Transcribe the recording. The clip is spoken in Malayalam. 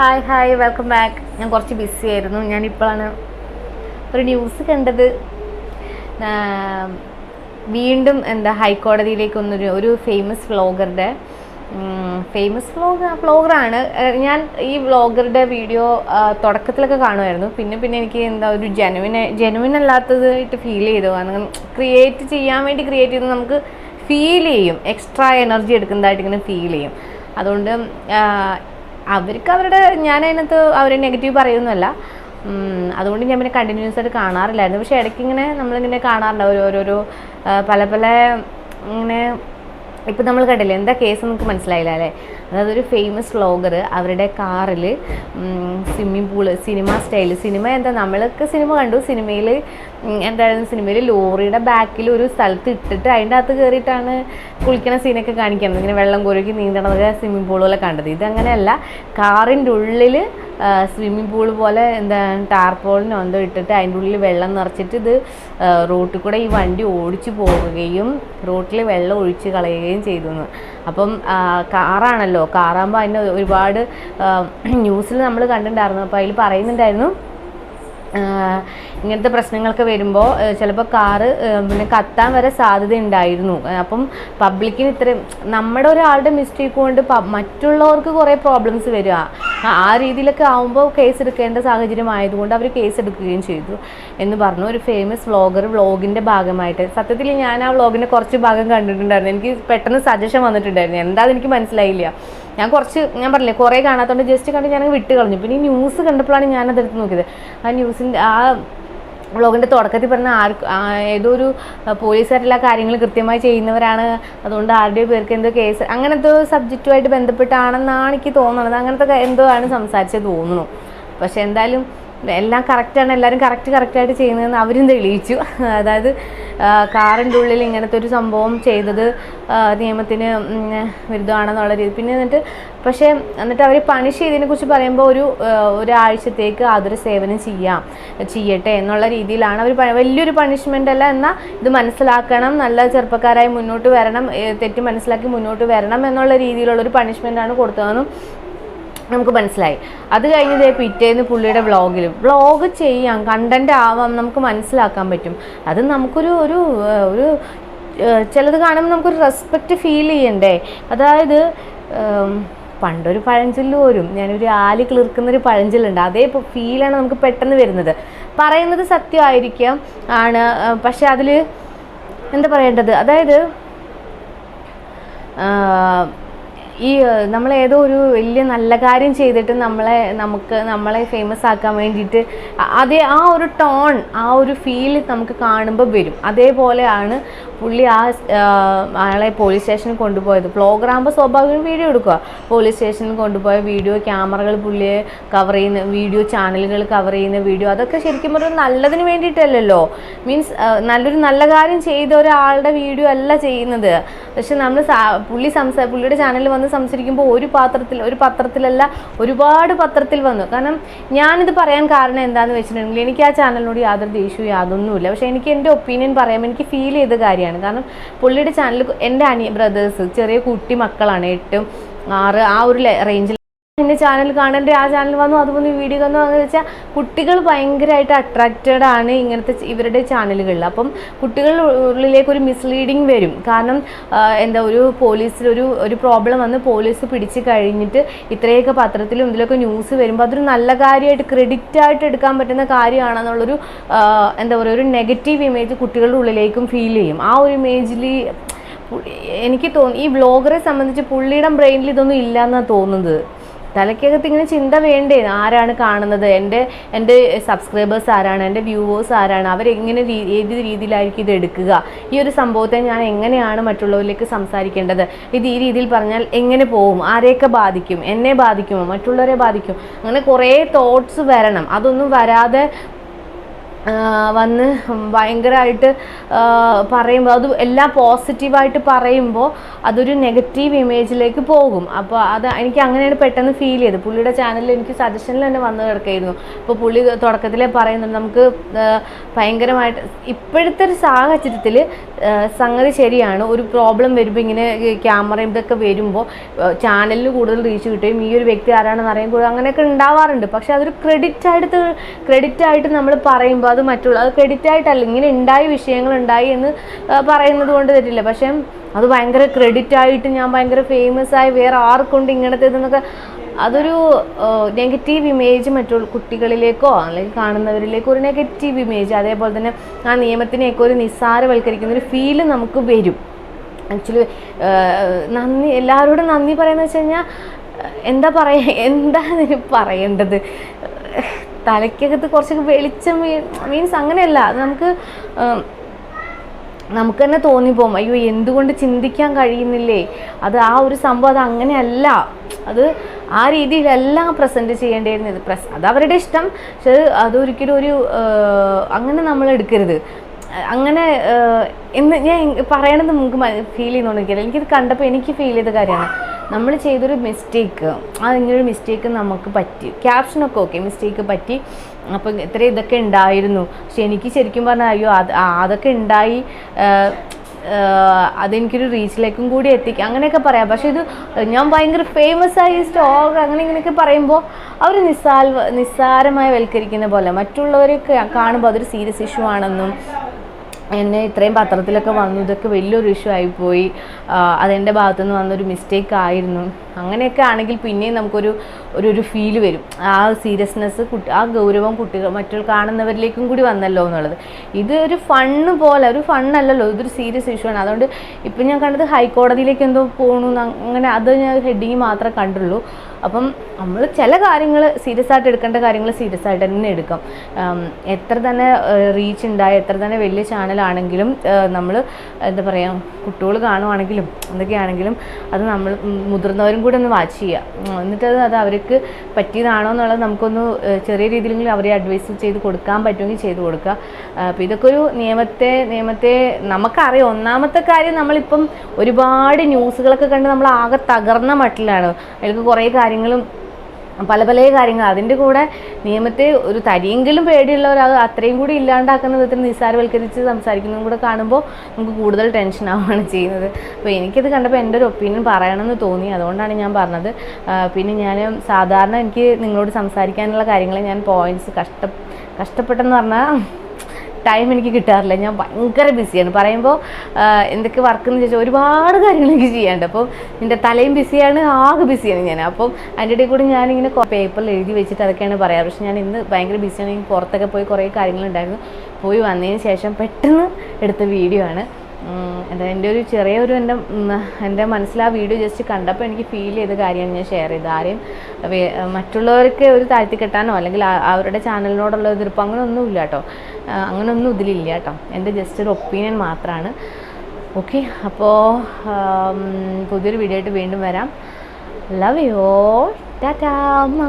ഹായ് ഹായ് വെൽക്കം ബാക്ക് ഞാൻ കുറച്ച് ബിസി ആയിരുന്നു. ഞാനിപ്പോഴാണ് ഒരു ന്യൂസ് കണ്ടത്. വീണ്ടും എന്താ ഹൈക്കോടതിയിലേക്ക് ഒന്നൊരു ഒരു ഫേമസ് വ്ളോഗറുടെ ഫേമസ് വ്ലോഗർ വ്ളോഗറാണ് ഞാൻ ഈ വ്ളോഗറുടെ വീഡിയോ തുടക്കത്തിലൊക്കെ കാണുമായിരുന്നു. പിന്നെ പിന്നെ എനിക്ക് എന്താ ഒരു ജെനുവിനെ ജെനുവിൻ അല്ലാത്തതായിട്ട് ഫീൽ ചെയ്തു. കാരണം ക്രിയേറ്റ് ചെയ്യാൻ വേണ്ടി ക്രിയേറ്റ് ചെയ്ത് നമുക്ക് ഫീൽ ചെയ്യും. എക്സ്ട്രാ എനർജി എടുക്കുന്നതായിട്ട് ഇങ്ങനെ ഫീൽ ചെയ്യും. അതുകൊണ്ട് അവർക്ക് അവരുടെ ഞാൻ അതിനകത്ത് അവർ നെഗറ്റീവ് പറയുന്നതല്ല. ഉം, അതുകൊണ്ട് ഞാൻ പിന്നെ കണ്ടിന്യൂസ് ആയിട്ട് കാണാറില്ലായിരുന്നു. പക്ഷേ ഇടയ്ക്ക് ഇങ്ങനെ നമ്മളിങ്ങനെ കാണാറുണ്ട്. ഓരോ ഓരോരോ പല പല ഇങ്ങനെ ഇപ്പം നമ്മൾ കണ്ടില്ലേ? എന്താ കേസ് നമുക്ക് മനസ്സിലായില്ല അല്ലേ? അതായത് ഒരു ഫേമസ് വ്ളോഗർ അവരുടെ കാറിൽ swimming pool cinema style cinema എന്താ നമ്മളൊക്കെ സിനിമ കണ്ടു. സിനിമയിൽ എന്തായിരുന്നു സിനിമയിൽ ലോറിയുടെ ബാക്കിൽ ഒരു സ്ഥലത്ത് ഇട്ടിട്ട് അതിന്റെ അകത്ത് കയറിയിട്ടാണ് കുളിക്കുന്ന സീനൊക്കെ കാണിക്കുന്നത്. ഇങ്ങനെ വെള്ളം കോരിക്ക് നീന്തണതൊക്കെ സ്വിമ്മിംഗ് പൂളുകളെ കണ്ടത്. ഇതങ്ങനെയല്ല കാറിന്റെ ഉള്ളിൽ സ്വിമ്മിംഗ് പൂൾ പോലെ എന്താ ടാർപോളിനോ എന്തോ ഇട്ടിട്ട് അതിന്റെ ഉള്ളിൽ വെള്ളം നിറച്ചിട്ട് ഇത് റോട്ടിൽ കൂടെ ഈ വണ്ടി ഓടിച്ചു പോവുകയും റോട്ടിൽ വെള്ളം ഒഴിച്ച് കളയുകയും ചെയ്തു അപ്പം കാറാണല്ലോ കാറാകുമ്പോൾ അതിന് ഒരുപാട് ന്യൂസിൽ നമ്മൾ കണ്ടിട്ടുണ്ടായിരുന്നു. അപ്പോൾ അതിൽ പറയുന്നുണ്ടായിരുന്നു ഇങ്ങനത്തെ പ്രശ്നങ്ങളൊക്കെ വരുമ്പോൾ ചിലപ്പോൾ കാറ് പിന്നെ കത്താൻ വരെ സാധ്യത ഉണ്ടായിരുന്നു അപ്പം പബ്ലിക്കിന് ഇത്രയും നമ്മുടെ ഒരാളുടെ മിസ്റ്റേക്ക് കൊണ്ട് മറ്റുള്ളവർക്ക് കുറേ പ്രോബ്ലംസ് വരിക ആ- രീതിയിലൊക്കെ ആവുമ്പോൾ കേസ് എടുക്കേണ്ട സാഹചര്യം ആയതുകൊണ്ട് അവർ കേസ് എടുക്കുകയും ചെയ്തു എന്ന് പറഞ്ഞു. ഒരു ഫേമസ് വ്ളോഗർ വ്ളോഗിന്റെ ഭാഗമായിട്ട്. സത്യത്തിൽ ഞാൻ ആ വ്ളോഗിന്റെ കുറച്ച് ഭാഗം കണ്ടിട്ടുണ്ടായിരുന്നു. എനിക്ക് പെട്ടെന്ന് സജഷൻ വന്നിട്ടുണ്ടായിരുന്നു. എന്താണെന്ന് എനിക്ക് മനസ്സിലായില്ല. ഞാൻ കുറച്ച് ഞാൻ പറഞ്ഞില്ലേ കുറേ കാണാത്തതുകൊണ്ട് ജസ്റ്റ് കണ്ട് ഞാൻ വിട്ട് കളഞ്ഞു. പിന്നെ ഈ ന്യൂസ് കണ്ടപ്പോഴാണ് ഞാൻ അതെടുത്ത് നോക്കിയത്. ആ ന്യൂസിന്റെ ആ വ്ളോഗിന്റെ തുടക്കത്തിൽ പറഞ്ഞ ആർക്ക് ഏതോ ഒരു പോലീസുകാരെല്ലാ കാര്യങ്ങൾ കൃത്യമായി ചെയ്യുന്നവരാണ്. അതുകൊണ്ട് ആരുടെയോ പേർക്ക് എന്തോ കേസ് അങ്ങനത്തെ സബ്ജക്റ്റുമായിട്ട് ബന്ധപ്പെട്ടാണെന്നാണ് എനിക്ക് തോന്നുന്നത്. അങ്ങനത്തെ എന്തോ ആണ് സംസാരിച്ചത് തോന്നുന്നു. പക്ഷെ എന്തായാലും എല്ലാം കറക്റ്റാണ് എല്ലാവരും കറക്റ്റ് കറക്റ്റായിട്ട് ചെയ്യുന്നതെന്ന് അവരും തെളിയിച്ചു. അതായത് കാറിന്റെ ഉള്ളിൽ ഇങ്ങനത്തെ ഒരു സംഭവം ചെയ്തത് നിയമത്തിന് വിരുദ്ധമാണെന്നുള്ള രീതി. പിന്നെ എന്നിട്ട് പക്ഷേ എന്നിട്ട് അവർ പണിഷ് ചെയ്തതിനെ കുറിച്ച് പറയുമ്പോൾ ഒരു ഒരാഴ്ചത്തേക്ക് അതൊരു സേവനം ചെയ്യാം ചെയ്യട്ടെ എന്നുള്ള രീതിയിലാണ് അവർ വലിയൊരു പണിഷ്മെന്റ് അല്ല എന്നാൽ ഇത് മനസ്സിലാക്കണം നല്ല ചെറുപ്പക്കാരായി മുന്നോട്ട് വരണം തെറ്റ് മനസ്സിലാക്കി മുന്നോട്ട് വരണം എന്നുള്ള രീതിയിലുള്ളൊരു പണിഷ്മെന്റാണ് കൊടുത്തതെന്നും നമുക്ക് മനസ്സിലായി. അത് കഴിഞ്ഞത് പിറ്റേന്ന് പുള്ളിയുടെ വ്ളോഗിൽ വ്ളോഗ് ചെയ്യാം കണ്ടന്റ് ആവാം നമുക്ക് മനസ്സിലാക്കാൻ പറ്റും. അത് നമുക്കൊരു ഒരു ഒരു ചിലത് കാണുമ്പോൾ നമുക്കൊരു റെസ്പെക്റ്റ് ഫീൽ ചെയ്യണ്ടേ? അതായത് പണ്ടൊരു പഴഞ്ചൊല്ല് പോരും ഞാനൊരു ആൽ കിളിർക്കുന്നൊരു പഴഞ്ചൊല്ലുണ്ട്. അതേ ഫീലാണ് നമുക്ക് പെട്ടെന്ന് വരുന്നത്. പറയുന്നത് സത്യമായിരിക്കാം ആണ് പക്ഷെ അതിൽ എന്താ പറയേണ്ടത്? അതായത് ഈ നമ്മൾ ഏതോ ഒരു വലിയ നല്ല കാര്യം ചെയ്തിട്ട് നമ്മളെ നമുക്ക് നമ്മളെ ഫേമസ് ആക്കാൻ വേണ്ടിയിട്ട് അതേ ആ ഒരു ടോൺ ആ ഒരു ഫീൽ നമുക്ക് കാണുമ്പോൾ വരും. അതേപോലെയാണ് പുള്ളി ആ ആളെ പോലീസ് സ്റ്റേഷനിൽ കൊണ്ടുപോയത്. ആകുമ്പോൾ സ്വാഭാവികം വീഡിയോ എടുക്കുക. പോലീസ് സ്റ്റേഷനിൽ കൊണ്ടുപോയ വീഡിയോ ക്യാമറകൾ പുള്ളിയെ കവർ ചെയ്യുന്ന വീഡിയോ ചാനലുകൾ കവർ ചെയ്യുന്ന വീഡിയോ അതൊക്കെ ശരിക്കും പറഞ്ഞാൽ നല്ലതിന് വേണ്ടിയിട്ടല്ലല്ലോ. മീൻസ് നല്ലൊരു നല്ല കാര്യം ചെയ്ത ഒരാളുടെ വീഡിയോ അല്ല ചെയ്യുന്നത്. പക്ഷെ നമ്മൾ പുള്ളി സംസാ പുള്ളിയുടെ ചാനലിൽ വന്ന് സംസാരിക്കുമ്പോൾ ഒരു പാത്രത്തിൽ ഒരു പത്രത്തിലല്ല ഒരുപാട് പത്രത്തിൽ വന്നു. കാരണം ഞാനിത് പറയാൻ കാരണം എന്താണെന്ന് വെച്ചിട്ടുണ്ടെങ്കിൽ എനിക്ക് ആ ചാനലിനോട് യാതൊരു ദേഷ്യവും യാതൊന്നുമില്ല. പക്ഷേ എനിക്ക് എന്റെ ഒപ്പീനിയൻ പറയാൻ എനിക്ക് ഫീൽ ചെയ്ത കാര്യമാണ്. കാരണം പുള്ളിയുടെ ചാനൽ എന്റെ അനിയ ബ്രദേഴ്സ് ചെറിയ കുട്ടി മക്കളാണ് എട്ടും ആറ് ആ ഒരു റേഞ്ചിൽ എന്റെ ചാനൽ കാണേണ്ട? ആ ചാനൽ വന്നു അതുപോലെ വീഡിയോ വന്നു എന്ന് വെച്ചാൽ കുട്ടികൾ ഭയങ്കരമായിട്ട് അട്രാക്റ്റഡ് ആണ് ഇങ്ങനത്തെ ഇവരുടെ ചാനലുകളിൽ അപ്പം കുട്ടികളുടെ ഒരു മിസ്ലീഡിങ് വരും. കാരണം എന്താ ഒരു പോലീസിൽ ഒരു ഒരു പ്രോബ്ലം വന്ന് പോലീസ് പിടിച്ച് കഴിഞ്ഞിട്ട് ഇത്രയൊക്കെ പത്രത്തിലും ഇതിലൊക്കെ ന്യൂസ് വരുമ്പോൾ അതൊരു നല്ല കാര്യമായിട്ട് ക്രെഡിറ്റ് ആയിട്ട് എടുക്കാൻ പറ്റുന്ന കാര്യമാണെന്നുള്ളൊരു എന്താ പറയുക ഒരു നെഗറ്റീവ് ഇമേജ് കുട്ടികളുടെ ഉള്ളിലേക്കും ഫീൽ ചെയ്യും. ആ ഒരു ഇമേജിൽ എനിക്ക് തോന്നി ഈ വ്ളോഗറെ സംബന്ധിച്ച് പുള്ളിയുടെ ബ്രെയിനിൽ ഇതൊന്നും ഇല്ല എന്നാണ് തോന്നുന്നത്. തലയ്ക്കകത്ത് ഇങ്ങനെ ചിന്ത വേണ്ടേ? ആരാണ് കാണുന്നത്? എന്റെ എന്റെ സബ്സ്ക്രൈബേഴ്സ് ആരാണ്? എന്റെ വ്യൂവേഴ്സ് ആരാണ്? അവരെങ്ങനെ ഏത് രീതിയിലായിരിക്കും ഇത് എടുക്കുക? ഈ ഒരു സംഭവത്തെ ഞാൻ എങ്ങനെയാണ് മറ്റുള്ളവരിലേക്ക് സംസാരിക്കേണ്ടത്? ഇത് ഈ രീതിയിൽ പറഞ്ഞാൽ എങ്ങനെ പോകും? ആരെയൊക്കെ ബാധിക്കും? എന്നെ ബാധിക്കുമോ? മറ്റുള്ളവരെ ബാധിക്കും? അങ്ങനെ കുറേ തോട്ട്സ് വരണം. അതൊന്നും വരാതെ വന്ന് ഭയങ്കരമായിട്ട് പറയുമ്പോൾ അത് എല്ലാം പോസിറ്റീവായിട്ട് പറയുമ്പോൾ അതൊരു നെഗറ്റീവ് ഇമേജിലേക്ക് പോകും. അപ്പോൾ അത് എനിക്ക് അങ്ങനെയാണ് പെട്ടെന്ന് ഫീൽ ചെയ്തത്. പുള്ളിയുടെ ചാനലിൽ എനിക്ക് സജഷനിൽ തന്നെ വന്നു കിടക്കായിരുന്നു. അപ്പോൾ പുള്ളി തുടക്കത്തിലേ പറയുന്നുണ്ട് നമുക്ക് ഭയങ്കരമായിട്ട് ഇപ്പോഴത്തെ ഒരു സാഹചര്യത്തിൽ സംഗതി ശരിയാണ്. ഒരു പ്രോബ്ലം വരുമ്പോൾ ഇങ്ങനെ ക്യാമറയും ഇതൊക്കെ വരുമ്പോൾ ചാനലിന് കൂടുതൽ റീച്ച് കിട്ടുകയും ഈ ഒരു വ്യക്തി ആരാണെന്ന് അറിയാൻ അങ്ങനെയൊക്കെ ഉണ്ടാവാറുണ്ട്. പക്ഷേ അതൊരു ക്രെഡിറ്റ് ആയിട്ട് ക്രെഡിറ്റ് ആയിട്ട് നമ്മൾ പറയുമ്പോൾ അത് മറ്റുള്ള അത് ക്രെഡിറ്റ് ആയിട്ടല്ല ഇങ്ങനെ ഉണ്ടായ വിഷയങ്ങൾ ഉണ്ടായി എന്ന് പറയുന്നത് കൊണ്ട് തെറ്റില്ല. പക്ഷേ അത് ഭയങ്കര ക്രെഡിറ്റ് ആയിട്ട് ഞാൻ ഭയങ്കര ഫേമസ് ആയി വേറെ ആർക്കുണ്ട് ഇങ്ങനത്തെ ഇതെന്നൊക്കെ അതൊരു നെഗറ്റീവ് ഇമേജ് മറ്റുള്ള കുട്ടികളിലേക്കോ അല്ലെങ്കിൽ കാണുന്നവരിലേക്കോ ഒരു നെഗറ്റീവ് ഇമേജ് അതേപോലെ തന്നെ ആ നിയമത്തിനെയൊക്കെ ഒരു നിസ്സാരവൽക്കരിക്കുന്ന ഒരു ഫീൽ നമുക്ക് വരും. ആക്ച്വലി നന്ദി എല്ലാവരോടും നന്ദി പറയുന്നത് വെച്ച് കഴിഞ്ഞാൽ എന്താ പറയുക എന്താ പറയേണ്ടത്? തലയ്ക്കകത്ത് കുറച്ചൊക്കെ വെളിച്ചം മീൻസ് അങ്ങനെയല്ല. അത് നമുക്ക് നമുക്ക് തന്നെ തോന്നിപ്പോകും അയ്യോ എന്തുകൊണ്ട് ചിന്തിക്കാൻ കഴിയുന്നില്ലേ? അത് ആ ഒരു സംഭവം അത് അങ്ങനെയല്ല. അത് ആ രീതിയിലല്ല പ്രസന്റ് ചെയ്യേണ്ടിയിരുന്നത്. പ്രസ് അത് അവരുടെ ഇഷ്ടം. പക്ഷെ അത് അതൊരിക്കലും ഒരു അങ്ങനെ നമ്മൾ എടുക്കരുത്. അങ്ങനെ എന്ന് ഞാൻ പറയണത് നമുക്ക് ഫീൽ ചെയ്യുന്നുണ്ടെങ്കിൽ എനിക്കിത് കണ്ടപ്പോൾ എനിക്ക് ഫീൽ ചെയ്ത കാര്യമാണ്. നമ്മൾ ചെയ്തൊരു മിസ്റ്റേക്ക് ആ ഇങ്ങനൊരു മിസ്റ്റേക്ക് നമുക്ക് പറ്റി. ക്യാപ്ഷനൊക്കെ ഓക്കെ മിസ്റ്റേക്ക് പറ്റി. അപ്പം ഇത്ര ഇതൊക്കെ ഉണ്ടായിരുന്നു. പക്ഷെ എനിക്ക് ശരിക്കും പറഞ്ഞാൽ അയ്യോ അത് അതൊക്കെ ഉണ്ടായി അതെനിക്കൊരു റീച്ചിലേക്കും കൂടി എത്തിക്കുക അങ്ങനെയൊക്കെ പറയാം. പക്ഷെ ഇത് ഞാൻ ഭയങ്കര ഫേമസ് ആയി സ്റ്റോക്ക് അങ്ങനെ ഇങ്ങനെയൊക്കെ പറയുമ്പോൾ അവർ നിസ്സാൽ നിസ്സാരമായി വൽക്കരിക്കുന്ന പോലെ. മറ്റുള്ളവരൊക്കെ കാണുമ്പോൾ അതൊരു സീരിയസ് ഇഷ്യൂ ആണെന്നും എന്നെ ഇത്രയും പത്രത്തിലൊക്കെ വന്നു. ഇതൊക്കെ വലിയൊരു ഇഷ്യൂ ആയിപ്പോയി അതെന്റെ ഭാഗത്തുനിന്ന് വന്നൊരു മിസ്റ്റേക്ക് ആയിരുന്നു. അങ്ങനെയൊക്കെ ആണെങ്കിൽ പിന്നെയും നമുക്കൊരു ഒരു ഒരു ഫീൽ വരും. ആ സീരിയസ്നെസ് കുട്ടി ആ ഗൗരവം കുട്ടികൾ മറ്റുള്ള കാണുന്നവരിലേക്കും കൂടി വന്നല്ലോ എന്നുള്ളത്. ഇത് ഒരു ഫണ്ണ് പോലെ ഒരു ഫണ്ണല്ലല്ലോ ഇതൊരു സീരിയസ് ഇഷ്യൂ ആണ്. അതുകൊണ്ട് ഇപ്പം ഞാൻ കണ്ടത് ഹൈക്കോടതിയിലേക്ക് എന്തോ പോകണു അങ്ങനെ അത് ഞാൻ ഹെഡിങ് മാത്രമേ കണ്ടുള്ളൂ. അപ്പം നമ്മൾ ചില കാര്യങ്ങൾ സീരിയസ് ആയിട്ട് എടുക്കേണ്ട കാര്യങ്ങൾ സീരിയസ് ആയിട്ട് തന്നെ എടുക്കാം. എത്ര തന്നെ റീച്ച് ഉണ്ടായ എത്ര തന്നെ വലിയ ചാനലാണെങ്കിലും നമ്മൾ എന്താ പറയുക കുട്ടികൾ കാണുവാണെങ്കിലും എന്തൊക്കെയാണെങ്കിലും അത് നമ്മൾ മുതിർന്നവരും കൂടി ഒന്ന് വാച്ച് ചെയ്യുക എന്നിട്ട് അത് അത് അവർക്ക് പറ്റിയതാണോ എന്നുള്ളത് നമുക്കൊന്ന് ചെറിയ രീതിയിലെങ്കിലും അവരെ അഡ്വൈസ് ചെയ്ത് കൊടുക്കാൻ പറ്റുമെങ്കിൽ ചെയ്ത് കൊടുക്കുക. അപ്പോൾ ഇതൊക്കെ ഒരു നിയമത്തെ നിയമത്തെ നമുക്കറിയാം. ഒന്നാമത്തെ കാര്യം നമ്മളിപ്പം ഒരുപാട് ന്യൂസുകളൊക്കെ കണ്ട് നമ്മൾ ആകെ തകർന്ന മട്ടിലാണ്. അതിലേക്ക് കുറേ കാര്യങ്ങളും പല പല കാര്യങ്ങൾ. അതിന്റെ കൂടെ നിയമത്തെ ഒരു തരിയെങ്കിലും പേടിയുള്ളവർ അത് അത്രയും കൂടി ഇല്ലാണ്ടാക്കുന്ന വിധത്തിൽ നിസ്സാരവൽക്കരിച്ച് സംസാരിക്കുന്നതും കൂടെ കാണുമ്പോൾ നമുക്ക് കൂടുതൽ ടെൻഷൻ ആവുകയാണ് ചെയ്യുന്നത്. അപ്പോൾ എനിക്കിത് കണ്ടപ്പോൾ എന്റെ ഒരു ഒപ്പീനിയൻ പറയണമെന്ന് തോന്നി. അതുകൊണ്ടാണ് ഞാൻ പറഞ്ഞത്. പിന്നെ ഞാൻ സാധാരണ എനിക്ക് നിങ്ങളോട് സംസാരിക്കാനുള്ള കാര്യങ്ങളെ ഞാൻ പോയിന്റ്സ് കഷ്ട കഷ്ടപ്പെട്ടെന്ന് പറഞ്ഞാൽ ടൈം എനിക്ക് കിട്ടാറില്ല. ഞാൻ ഭയങ്കര ബിസിയാണ് പറയുമ്പോൾ എന്തൊക്കെ വർക്ക് എന്ന് ചോദിച്ചാൽ ഒരുപാട് കാര്യങ്ങൾ എനിക്ക് ചെയ്യാനുണ്ട്. അപ്പോൾ എന്റെ തലയും ബിസിയാണ് ആകെ ബിസിയാണ് ഞാൻ. അപ്പം അതിന്റെ ഇടയിൽ കൂടി ഞാനിങ്ങനെ പേപ്പറിൽ എഴുതി വെച്ചിട്ട് അതൊക്കെയാണ് പറയാറ്. പക്ഷെ ഞാൻ ഇന്ന് ഭയങ്കര ബിസിയാണ് പുറത്തൊക്കെ പോയി കുറേ കാര്യങ്ങളുണ്ടായിരുന്നു. പോയി വന്നതിന് ശേഷം പെട്ടെന്ന് എടുത്ത വീഡിയോ ആണ്. എന്താ എന്റെ ഒരു ചെറിയൊരു എന്റെ എന്റെ മനസ്സിൽ ആ വീഡിയോ ജസ്റ്റ് കണ്ടപ്പോൾ എനിക്ക് ഫീൽ ചെയ്ത കാര്യമാണ് ഞാൻ ഷെയർ ചെയ്തത്. ആരെയും മറ്റുള്ളവർക്ക് ഒരു താഴ്ത്തി കെട്ടാനോ അല്ലെങ്കിൽ അവരുടെ ചാനലിനോടുള്ള എതിർപ്പ് അങ്ങനെയൊന്നുമില്ല കേട്ടോ. ആ, അങ്ങനെയൊന്നും ഇതിലില്ല കേട്ടോ. എന്റെ ജസ്റ്റ് ഒരു ഒപ്പീനിയൻ മാത്രമാണ് ഓക്കെ അപ്പോൾ പുതിയൊരു വീഡിയോ ആയിട്ട് വീണ്ടും വരാം. ലവ് യു ടാറ്റാ അമ്മ